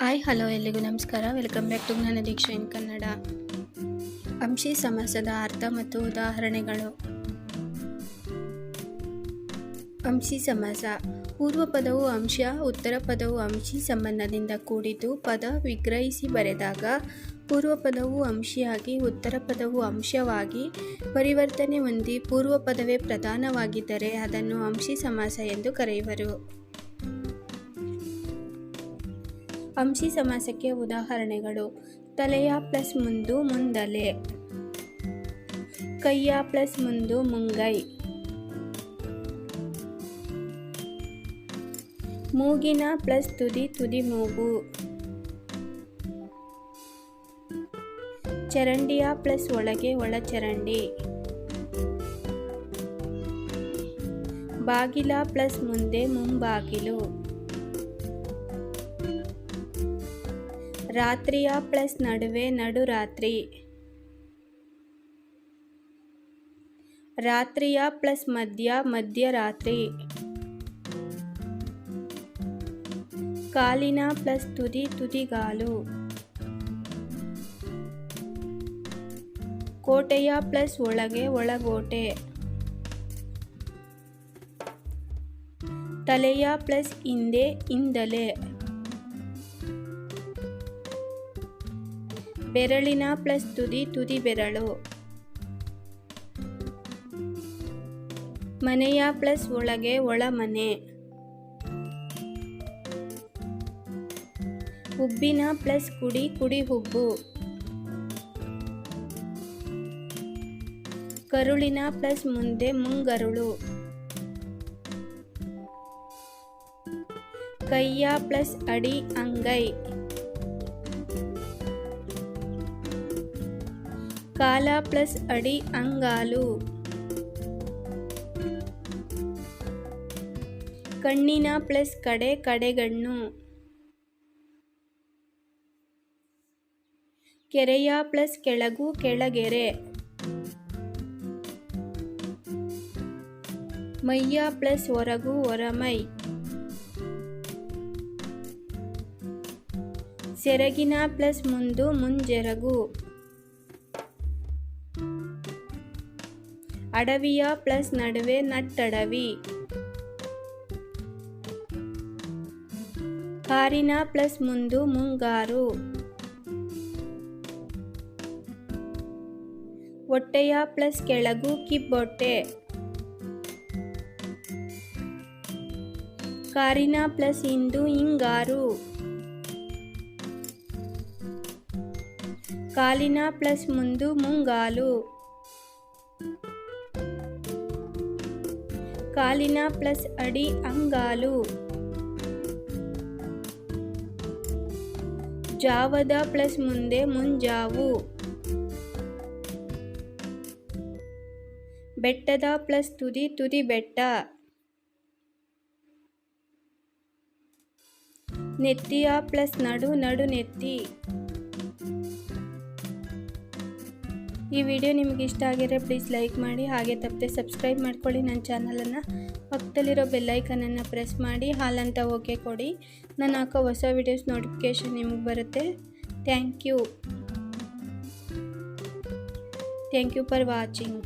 Hi hello ಎಲ್ಲಿಗೂ ನಮಸ್ಕಾರ. Welcome back to ಜ್ಞಾನ ದೀಕ್ಷಾ ಇನ್ ಕನ್ನಡ ಅಂಶಿ ಸಮಾಸದ ಅರ್ಥ ಮತ್ತು ಉದಾಹರಣೆಗಳು. ಅಂಶಿ ಸಮಾಸ, ಪೂರ್ವ ಪದವು ಅಂಶ, ಉತ್ತರ ಪದವು ಅಂಶಿ ಸಂಬಂಧದಿಂದ ಕೂಡಿದ್ದು ಪದ ವಿಗ್ರಹಿಸಿ ಬರೆದಾಗ ಪೂರ್ವ ಪದವು ಅಂಶಿಯಾಗಿ, ಉತ್ತರ ಪದವು ಅಂಶವಾಗಿ ಪರಿವರ್ತನೆ ಹೊಂದಿ ಪೂರ್ವ ಪದವೇ ಪ್ರಧಾನವಾಗಿದ್ದರೆ ಅದನ್ನು ಅಂಶಿ ಸಮಾಸ ಎಂದು ಕರೆಯುವರು. ಅಂಶಿ ಸಮಾಸಕ್ಕೆ ಉದಾಹರಣೆಗಳು. ತಲೆಯ ಪ್ಲಸ್ ಮುಂದು ಮುಂದಲೆ. ಕೈಯ ಪ್ಲಸ್ ಮುಂದು ಮುಂಗೈ. ಮೂಗಿನ ಪ್ಲಸ್ ತುದಿ ತುದಿ ಮೂಗು. ಚರಂಡಿಯ ಪ್ಲಸ್ ಒಳಗೆ ಒಳಚರಂಡಿ ಬಾಗಿಲ ಪ್ಲಸ್ ಮುಂದೆ ಮುಂಬಾಗಿಲು. ರಾತ್ರಿಯ ಪ್ಲಸ್ ನಡುವೆ ನಡುರಾತ್ರಿ ರಾತ್ರಿಯ ಪ್ಲಸ್ ಮಧ್ಯ ಮಧ್ಯರಾತ್ರಿ ಕಾಲಿನ ಪ್ಲಸ್ ತುದಿ ತುದಿಗಾಲು. ಕೋಟೆಯ ಪ್ಲಸ್ ಒಳಗೆ ಒಳಗೋಟೆ. ತಲೆಯ ಪ್ಲಸ್ ಹಿಂದೆ ಹಿಂದಲೆ. ಬೆರಳಿನ ಪ್ಲಸ್ ತುದಿ ತುದಿ ಬೆರಳು. ಮನೆಯ ಪ್ಲಸ್ ಒಳಗೆ ಒಳ ಮನೆ. ಹುಬ್ಬಿನ ಪ್ಲಸ್ ಕುಡಿ ಕುಡಿ ಹುಬ್ಬು. ಕರುಳಿನ ಪ್ಲಸ್ ಮುಂದೆ ಮುಂಗರುಳು. ಕೈಯ ಪ್ಲಸ್ ಅಡಿ ಅಂಗೈ. ಕಾಲ ಪ್ಲಸ್ ಅಡಿ ಅಂಗಾಲು. ಕಣ್ಣಿನ ಪ್ಲಸ್ ಕಡೆ ಕಡೆಗಣ್ಣು. ಕೆರೆಯ ಪ್ಲಸ್ ಕೆಳಗು ಕೆಳಗೆರೆ. ಮೈಯ ಪ್ಲಸ್ ಹೊರಗು ಹೊರಮೈ. ಸೆರಗಿನ ಪ್ಲಸ್ ಮುಂದು ಮುಂಜೆರಗು. ಅಡವಿಯ ಪ್ಲಸ್ ನಡುವೆ ನಟ್ಟಡವಿ. ಕಾರಿನ ಪ್ಲಸ್ ಮುಂದು ಮುಂಗಾರು. ಹೊಟ್ಟೆಯ ಪ್ಲಸ್ ಕೆಳಗು ಕಿಬ್ಬೊಟ್ಟೆ. ಕಾರಿನ ಪ್ಲಸ್ ಇಂದು ಹಿಂಗಾರು ಕಾಲಿನ ಪ್ಲಸ್ ಮುಂದು ಮುಂಗಾಲು. ಕಾಲಿನ ಪ್ಲಸ್ ಅಡಿ ಅಂಗಾಲು. ಜಾವದ ಪ್ಲಸ್ ಮುಂದೆ ಮುಂಜಾವು. ಬೆಟ್ಟದ ಪ್ಲಸ್ ತುದಿ ತುದಿ ಬೆಟ್ಟ. ನೆತ್ತಿಯ ಪ್ಲಸ್ ನಡು ನಡು ನೆತ್ತಿ. ಈ ವಿಡಿಯೋ ನಿಮಗೆ ಇಷ್ಟ ಆಗಿದ್ರೆ ಪ್ಲೀಸ್ ಲೈಕ್ ಮಾಡಿ, ಹಾಗೆ ತಪ್ಪದೆ ಸಬ್ಸ್ಕ್ರೈಬ್ ಮಾಡ್ಕೊಳ್ಳಿ ನನ್ನ ಚಾನಲನ್ನು ಪಕ್ಕದಲ್ಲಿರೋ ಬೆಲ್ಲೈಕನನ್ನು ಪ್ರೆಸ್ ಮಾಡಿ ಹಾಲಂತ ಓಕೆ ಕೊಡಿ. ನಾನು ಹಾಕೋ ಹೊಸ ವಿಡಿಯೋಸ್ ನೋಟಿಫಿಕೇಷನ್ ನಿಮಗೆ ಬರುತ್ತೆ. Thank you thank you for watching